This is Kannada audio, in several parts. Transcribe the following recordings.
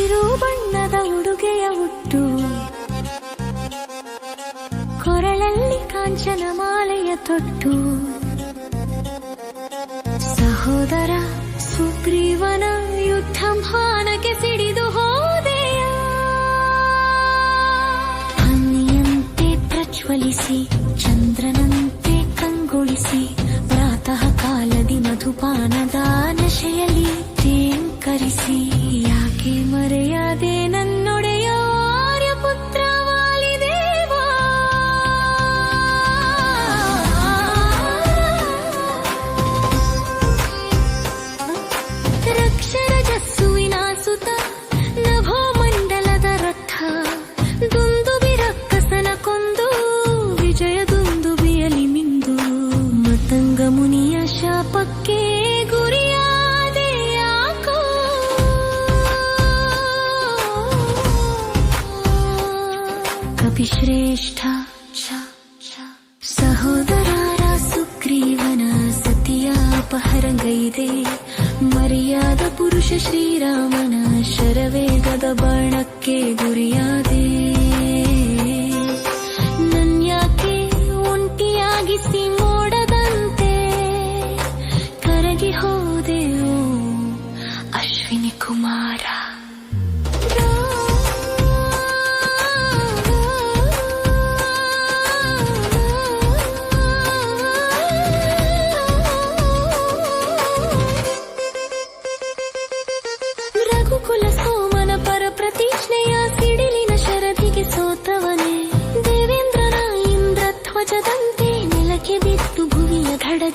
ಹಸಿರು ಬಣ್ಣದ ಉಡುಗೆಯ ಹುಟ್ಟು. ಕೊರಳಲ್ಲಿ ಕಾಂಚನ ಮಾಲೆಯ ತೊಟ್ಟು. ಸಹೋದರ ಸುಗ್ರೀವನ ಯುದ್ಧ ಭಾನಕ್ಕೆ ಸಿಡಿದು ಹೋದೆಯ. ಹನಿಯಂತೆ ಪ್ರಜ್ವಲಿಸಿ, ಚಂದ್ರನಂತೆ ಕಂಗೊಳಿಸಿ, ಪ್ರಾತಃ ಕಾಲದಿ ಮಧುಪಾನದ ನಶೆಯಲ್ಲಿ ತೇಂಕರಿಸಿ ಕಪಿಶ್ರೇಷ್ಠ ಛ, ಸಹೋದರಾರ ಸುಗ್ರೀವನ ಸತಿಯ ಅಪಹರಂಗೈದೆ ಮರ್ಯಾದ ಪುರುಷ ಶ್ರೀರಾಮನ ಶರವೇಗದ ಬಾಣಕ್ಕೆ ಗುರಿಯಾದೆ.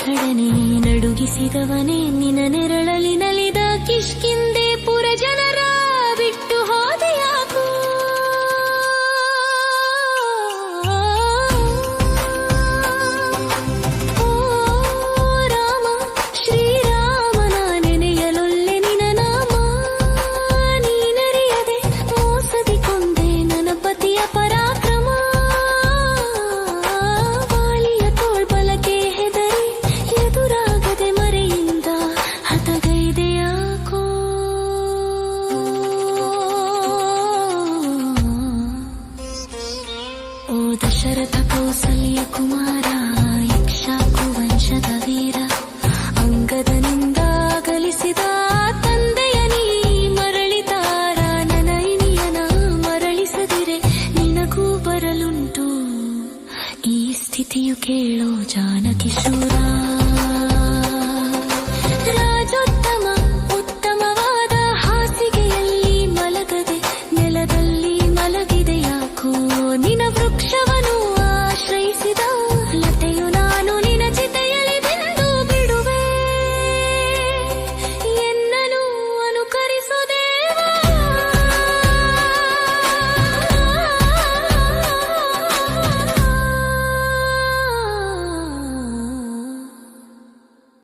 ಘಡಘಡನೆ ನಡುಗಿಸಿದವನೇ ನಿನ ನೆರಳಲಿ ಕುಮಾರ ವೀರ. ಅಂಗದನಿಂದ ತಂದೆಯ ನೀ ಮರಳಿದಾರ ಮರಳಿಸದಿರೆ, ನಿನಗೂ ಬರಲುಂಟು. ಈ ಸ್ಥಿತಿಯು ಕೇಳೋ ಜಾನಕಿಶೂರ ರಾಜೋತ್ತಮ, ಉತ್ತಮವಾದ ಹಾಸಿಗೆಯಲ್ಲಿ ಮಲಗದೆ, ನೆಲದಲ್ಲಿ ನಿನ ವೃಕ್ಷವ